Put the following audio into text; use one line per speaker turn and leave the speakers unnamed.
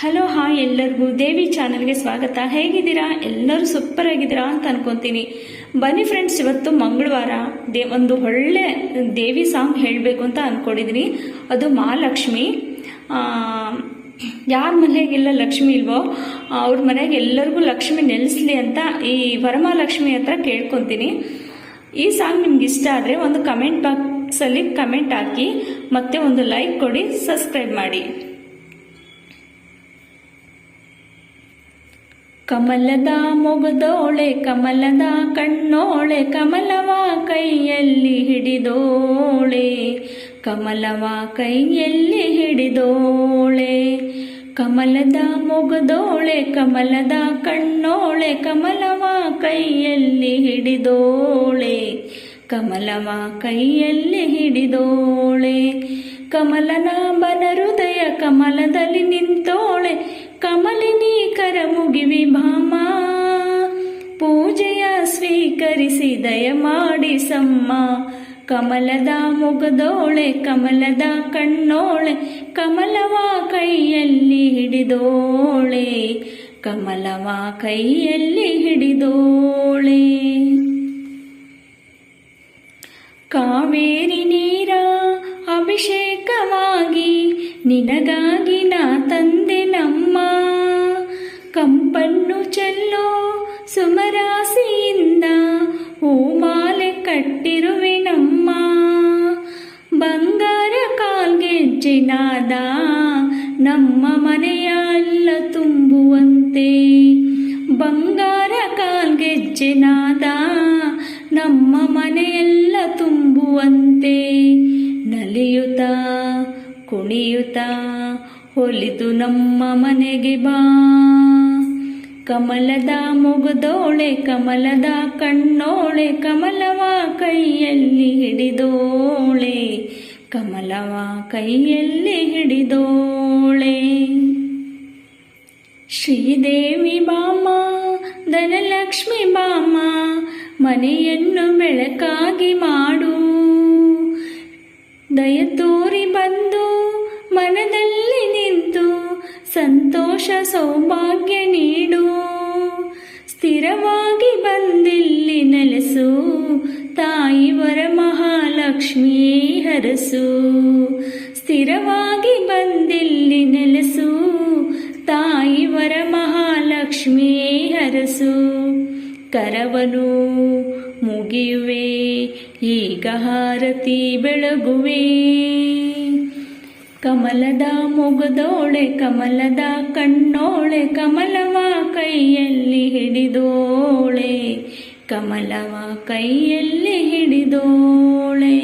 Hello hi ಎಲ್ಲರಿಗೂ. ದೇವಿ ಚಾನಲ್ಗೆ ಸ್ವಾಗತ. ಹೇಗಿದ್ದೀರಾ? ಎಲ್ಲರೂ ಸೂಪರ್ ಆಗಿದ್ದೀರಾ ಅಂತ ಅನ್ಕೊಂತೀನಿ. ಬನ್ನಿ ಫ್ರೆಂಡ್ಸ್ ಇವತ್ತು ಮಂಗಳವಾರ. ದೇ, ಒಂದು ಒಳ್ಳೆ ದೇವಿ ಸಾಂಗ್ ಹೇಳಬೇಕು ಅಂತ ಅಂದ್ಕೊಂಡಿದ್ದೀನಿ ಅದು ಮಹಾಲಕ್ಷ್ಮಿ. ಯಾರ ಮನೆಗೆಲ್ಲ ಲಕ್ಷ್ಮಿ ಇಲ್ವೋ, ಅವ್ರ ಮನೆಗೆ ಎಲ್ಲರಿಗೂ ಲಕ್ಷ್ಮಿ ನೆಲೆಸ್ಲಿ ಅಂತ ಈ ವರಮಹಾಲಕ್ಷ್ಮಿ ಹತ್ರ ಕೇಳ್ಕೊತೀನಿ. ಈ ಸಾಂಗ್ ನಿಮ್ಗೆ ಇಷ್ಟ ಆದರೆ ಒಂದು ಕಮೆಂಟ್ ಬಾಕ್ಸಲ್ಲಿ ಕಮೆಂಟ್ ಹಾಕಿ, ಮತ್ತೆ ಒಂದು ಲೈಕ್ ಕೊಡಿ ಸಬ್ಸ್ಕ್ರೈಬ್ ಮಾಡಿ. ಕಮಲದ ಮೊಗದೋಳೆ, ಕಮಲದ ಕಣ್ಣೋಳೆ, ಕಮಲವ ಕೈಯಲ್ಲಿ ಹಿಡಿದೋಳೆ, ಕಮಲವ ಕೈಯಲ್ಲಿ ಹಿಡಿದೋಳೆ. ಕಮಲದ ಮೊಗದೋಳೆ, ಕಮಲದ ಕಣ್ಣೋಳೆ, ಕಮಲವ ಕೈಯಲ್ಲಿ ಹಿಡಿದೋಳೆ, ಕಮಲವ ಕೈಯಲ್ಲಿ ಹಿಡಿದೋಳೆ. ಕಮಲನ ಬನ ಹೃದಯ ಕಮಲದಲ್ಲಿ ನಿಂತೋಳೆ ಕಮಲಿನಿ ಕರ ಮುಗಿವಿ ಭಾಮ. ಪೂಜೆಯ ಸ್ವೀಕರಿಸಿ ದಯ ಮಾಡಿ ಸಮ್ಮ. ಕಮಲದ ಮುಗದೋಳೆ ಕಮಲದ ಕಣ್ಣೋಳೆ, ಕಮಲವ ಕೈಯಲ್ಲಿ ಹಿಡಿದೋಳೆ, ಕಮಲವ ಕೈಯಲ್ಲಿ ಹಿಡಿದೋಳೆ. ಕಾವೇರಿ ನೀರ ಅಭಿಷೇಕವಾಗಿ ನಿನಗಾಗಿ ನಾ ಸುಮರಾಸಿಯಿಂದ ಹೂಮಾಲೆ ಕಟ್ಟಿರುವೆ ನಮ್ಮ ಬಂಗಾರ ಕಾಲ್ಗೆಜ್ಜೆನಾದ ನಮ್ಮ ಮನೆಯಲ್ಲ ತುಂಬುವಂತೆ. ಬಂಗಾರ ಕಾಲ್ಗೆಜ್ಜೆನಾದ ನಮ್ಮ ಮನೆಯೆಲ್ಲ ತುಂಬುವಂತೆ. ನಲಿಯುತ್ತ, ಕುಣಿಯುತ್ತ, ಹೊಲಿದು ನಮ್ಮ ಮನೆಗೆ ಬಾ. ಕಮಲದ ಮುಗದೋಳೆ ಕಮಲದ ಕಣ್ಣೋಳೆ ಕಮಲವ ಕೈಯಲ್ಲಿ ಹಿಡಿದೋಳೆ ಕಮಲವ ಕೈಯಲ್ಲಿ ಹಿಡಿದೋಳೆ ಶ್ರೀದೇವಿ ಬಾಮ ಧನಲಕ್ಷ್ಮಿ ಬಾಮ ಮನೆಯನ್ನು ಬೆಳಕಾಗಿ ಮಾಡು ದಯ ಸಂತೋಷ ಸೌಭಾಗ್ಯ ನೀಡು, ಸ್ಥಿರವಾಗಿ ಬಂದಿಲ್ಲಿ ನೆಲೆಸು ತಾಯಿ ವರ ಮಹಾಲಕ್ಷ್ಮಿಯೇ ಹರಸು. ಸ್ಥಿರವಾಗಿ ಬಂದಿಲ್ಲಿ ನೆಲೆಸು ತಾಯಿ ವರ ಮಹಾಲಕ್ಷ್ಮಿಯೇ ಹರಸು. ಕರವನು ಮುಗಿಯುವೆ, ಈಗ ಹಾರತಿ ಬೆಳಗುವೆ. ಕಮಲದ ಮುಗುದೋಳೆ ಕಮಲದ ಕಣ್ಣೋಳೆ ಕಮಲವ ಕೈಯಲ್ಲಿ ಹಿಡಿದೋಳೆ ಕಮಲವ ಕೈಯಲ್ಲಿ ಹಿಡಿದೋಳೆ